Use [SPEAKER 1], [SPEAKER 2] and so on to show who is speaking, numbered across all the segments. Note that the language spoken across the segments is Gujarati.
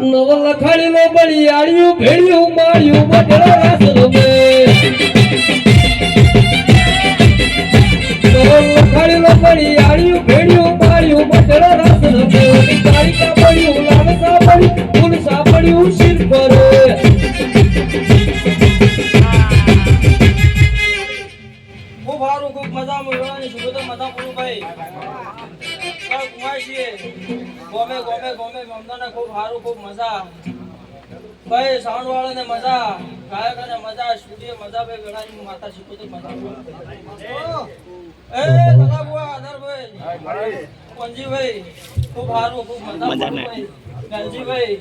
[SPEAKER 1] નવ લખાણી નો બળી આડ્યું ભેળ્યું માળ્યું રમે નવ લખાણી નો બળી આડ્યું ભેળ્યું
[SPEAKER 2] ખૂબ સારું ખૂબ મજા મળવાની છું. તો મજા પૂરું ભાઈ. કુમાર છીએ. ગોમે ગોમે ગોમે. મમદાને ખૂબ સારું ખૂબ મજા. ભાઈ સાઉન્ડ વાળાને મજા. ગાયકોને મજા. સ્ટુડિયો મજા ભાઈ વેળાની માતા શીખો તો મજા એ દાદા બુઆ આધારભાઈ પંજીભાઈ ખૂબ સારું ખૂબ મજા ભાઈ. ગલજીભાઈ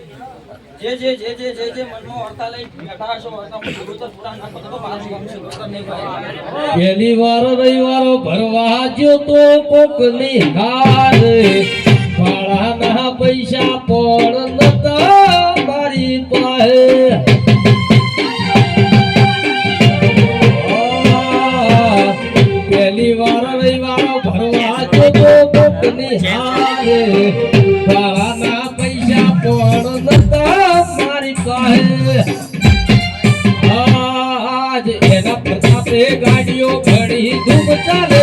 [SPEAKER 2] જે જે જે જે જે જે મનમાં વર્તા લઈ બેઠા છો વર્તા હું તો પૂરા ના કરો તો ગમશે બરોબર નહીં ભાઈ
[SPEAKER 1] પહેલી વાર રવિવારો ભરવા જો તો કોક નિહાર ભાડાના પૈસા પણ નતા મારી પાસે. પહેલી વાર રવિવારો ભરવા જો તો કોક નિહાર ભાડાના પૈસા પણ મારી કહે આજ એના પ્રતાપે ગાડીઓ ઘડી ધૂપ ચાલે.